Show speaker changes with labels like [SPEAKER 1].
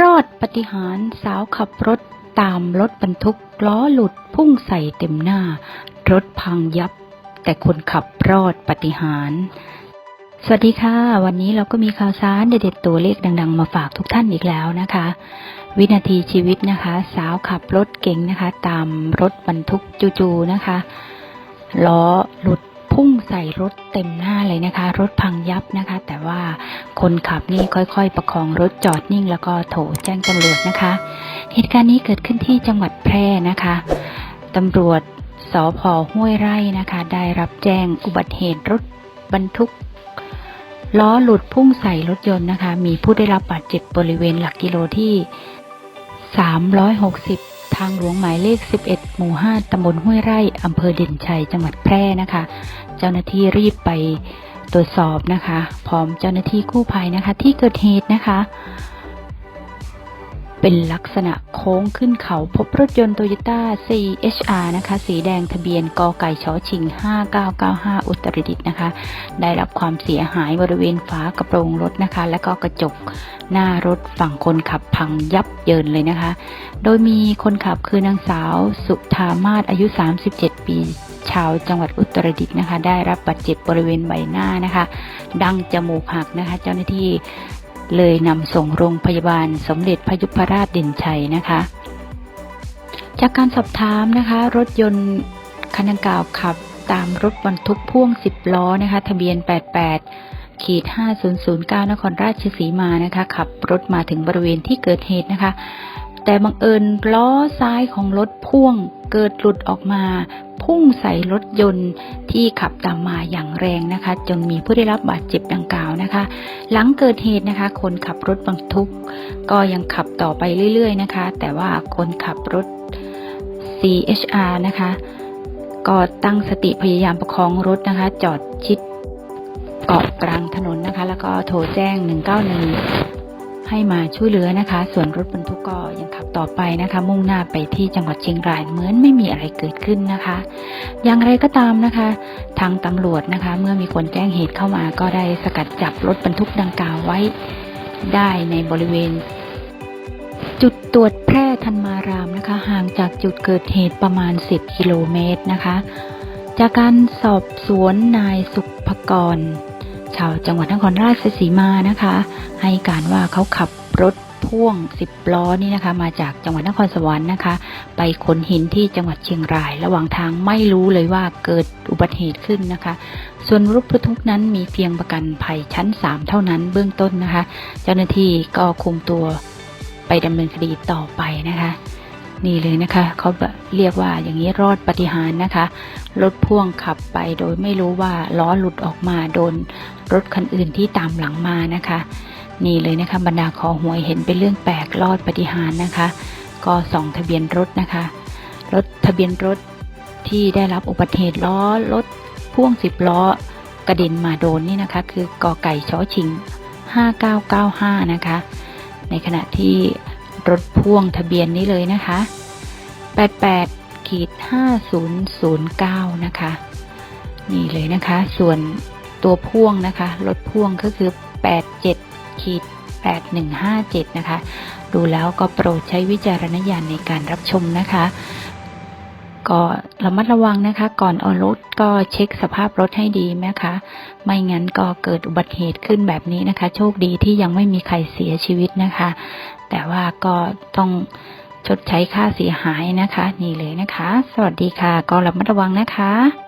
[SPEAKER 1] รอดปฏิหารสาวขับรถตามรถบรรทุกล้อหลุดพุ่งใส่เต็มหน้า รถพังยับ แต่คนขับรอดปฏิหารสวัสดีค่ะ วันนี้เราก็มีข่าวสารเด็ดๆตัวเลขดัง ๆ มาฝากทุกท่านอีกแล้วนะคะ วินาทีชีวิตนะคะ สาวขับรถเก๋งนะคะ ตามรถบรรทุกจู่ๆนะคะล้อหลุด ใส่รถเต็มหน้าเลยนะคะ รถพังยับนะคะ แต่ว่าคนขับนี่ค่อย ๆ ประคองรถจอดนิ่ง แล้วก็โทรแจ้งตำรวจนะคะ เหตุการณ์นี้เกิดขึ้นที่จังหวัดแพร่นะคะตำรวจสพห้วยไร่นะคะ ได้รับแจ้งอุบัติเหตุรถบรรทุกล้อหลุดพุ่งใส่รถยนต์นะคะ มีผู้ได้รับบาดเจ็บ บริเวณหลักกิโลที่ 360 ทางหลวงหมายเลข 11 หมู่ 5 ตำบลห้วยไร่อำเภอเด่นชัย จังหวัดแพร่นะคะ เจ้าหน้าที่รีบไปตรวจสอบนะคะ พร้อมเจ้าหน้าที่กู้ภัยนะคะ ที่เกิดเหตุนะคะ เป็นลักษณะโค้งขึ้นเขาพบรถยนต์โตโยต้า CHR นะคะ สีแดงทะเบียนกไก่ชอชิง 5995 อุตรดิตถ์นะคะ ได้รับความเสียหายบริเวณฝากระโปรงรถนะคะ และก็กระจกหน้ารถฝั่งคนขับพังยับเยินเลยนะคะ โดยมีคนขับคือนางสาวสุธามาศอายุ 37 ปีชาวจังหวัดอุตรดิตถ์นะคะ ได้รับบาดเจ็บบริเวณใบหน้านะคะ ดังจมูกหักนะคะ เจ้าหน้าที่ เลยนำส่งโรงพยาบาลสมเด็จพยุพราชเด่นชัยนะคะ จากการสอบถามนะคะ รถยนต์คันดังกล่าวขับตามรถบรรทุกพ่วง 10 ล้อนะคะ ทะเบียน 88 ขีด 5009 นครราชสีมานะคะ ขับรถมาถึงบริเวณที่เกิดเหตุนะคะ แต่บังเอิญล้อซ้ายของรถพ่วงเกิดหลุดออกมา พุ่งใส่รถยนต์ที่ขับตามมาอย่างแรงนะคะ จนมีผู้ได้รับบาดเจ็บดังกล่าวนะคะ หลังเกิดเหตุนะคะ คนขับรถบรรทุก ก็ยังขับต่อไปเรื่อย ๆ นะคะ แต่ว่าคนขับรถ CHR นะคะ ก็ตั้งสติพยายามประคองรถนะคะ จอดชิดเกาะกลางถนนนะคะ แล้วก็โทรแจ้ง 191 ให้มาช่วยเหลือนะคะ ส่วนรถบรรทุกก็ยังขับต่อไปนะคะ มุ่งหน้าไปที่จังหวัดเชียงรายเหมือนไม่มีอะไรเกิดขึ้นนะคะ อย่างไรก็ตามนะคะ ทางตำรวจนะคะ เมื่อมีคนแจ้งเหตุเข้ามาก็ได้สกัดจับรถบรรทุกดังกล่าวไว้ได้ในบริเวณ จุดตรวจแพร่ธันมารามนะคะ ห่างจากจุดเกิดเหตุประมาณ 10 กิโลเมตรนะคะ จากการสอบสวนนายสุภกร ชาวจังหวัดนครราชสีมานะคะ ให้การว่าเขาขับรถพ่วง 10 ล้อนี่นะคะ มาจากจังหวัดนครสวรรค์นะคะ ไปขนหินที่จังหวัดเชียงราย ระหว่างทางไม่รู้เลยว่าเกิดอุบัติเหตุขึ้นนะคะ ส่วนรถบรรทุกนั้นมีเพียงประกันภัยชั้น 3 เท่านั้นเบื้องต้นนะคะ เจ้าหน้าที่ก็คุมตัวไปดำเนินคดีต่อไปนะคะ นี่เลยนะคะเขาเรียกว่าอย่างนี้รอดปฏิหารนะคะรถพ่วงขับไปโดยไม่รู้ว่าล้อหลุดออกมาโดนรถคันอื่นที่ตามหลังมานะคะ นี่เลยนะคะบรรดาคอหวยเห็นเป็นเรื่องแปลกรอดปฏิหารนะคะ ก็ส่องทะเบียนรถนะคะ รถทะเบียนรถที่ได้รับอุบัติเหตุล้อรถพ่วงสิบล้อกระเด็นมาโดนนี่นะคะ คือกอไก่ช้อชิง 5995 นะคะ ในขณะที่ รถพ่วงทะเบียนนี้เลยนะคะ 88ขีด5009 นะคะ นี่เลยนะคะ ส่วนตัวพ่วงนะคะ รถพ่วงก็คือ 87ขีด8157 นะคะ ดูแล้วก็โปรดใช้วิจารณญาณในการรับชมนะคะ ก็ระมัดระวังนะคะ ก่อนออกรถก็เช็คสภาพรถให้ดีนะคะ ไม่งั้นก็เกิดอุบัติเหตุขึ้นแบบนี้นะคะ โชคดีที่ยังไม่มีใครเสียชีวิตนะคะ แต่ว่าก็ต้องชดใช้ค่าเสียหายนะคะ นี่เลยนะคะ สวัสดีค่ะ ก็ระมัดระวังนะคะ